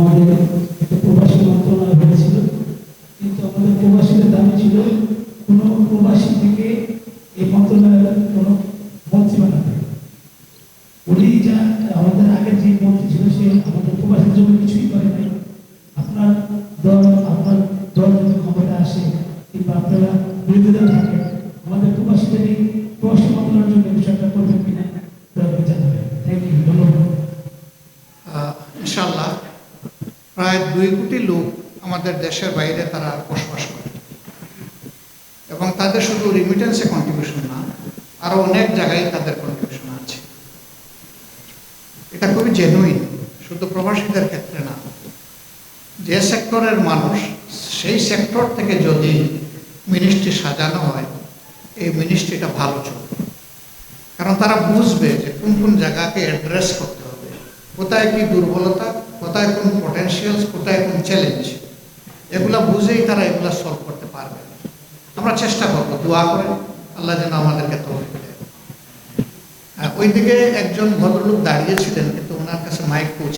আমাদের একটা প্রবাসী মন্ত্রণালয় হয়েছিল, কিন্তু আমাদের প্রবাসীদের দাবি ছিল কোনো প্রবাসী থেকে এই মন্ত্রণালয়ের কোনো মন্ত্রী বানাবে উনি যা আমাদের আগের যে মন্ত্রী ছিল, সে আমাদের প্রবাসীর জন্য কিছুই করে নাই। আপনার দল আপনার দল যদি ক্ষমতা আসে, কিংবা আপনারা বিরোধীরা থাকেন, আমাদের প্রবাসীদের এই প্রবাসী মন্ত্রণালয়ের জন্য বিষয়টা করবেন কিনা জানাবেন থ্যাংক ইউ ধন্যবাদ। ইনশাল্লাহ প্রায় দুই কোটি লোক আমাদের দেশের বাইরে তারা বসবাস করে। এবং তাদের শুধু রিমিটেন্সে কন্ট্রিবিউশন না আরও অনেক জায়গায় তাদের কন্ট্রিবিউশন আছে। এটা খুবই জেনুইন শুধু প্রবাসীদের ক্ষেত্রে না। যে সেক্টরের মানুষ, সেই সেক্টর থেকে যদি মিনিস্ট্রি সাজানো হয়, এই মিনিস্ট্রিটা ভালো চলবে। কারণ তারা বুঝবে যে কোন কোন জায়গাকে অ্যাড্রেস করতে হবে। কোথায় কি দুর্বলতা, কোথায় কোন পটেনশিয়ালস কোথায়, কোন চ্যালেঞ্জ এগুলো বুঝেই তারা এগুলো সলভ করতে পারবে। আমরা চেষ্টা করব, দোয়া করে আল্লাহ যেন আমাদেরকে তৌফিক দেয়। ওইদিকে একজন ভদ্রলোক দাঁড়িয়েছিলেন কিন্তু ওনার কাছে মাইক পৌঁছে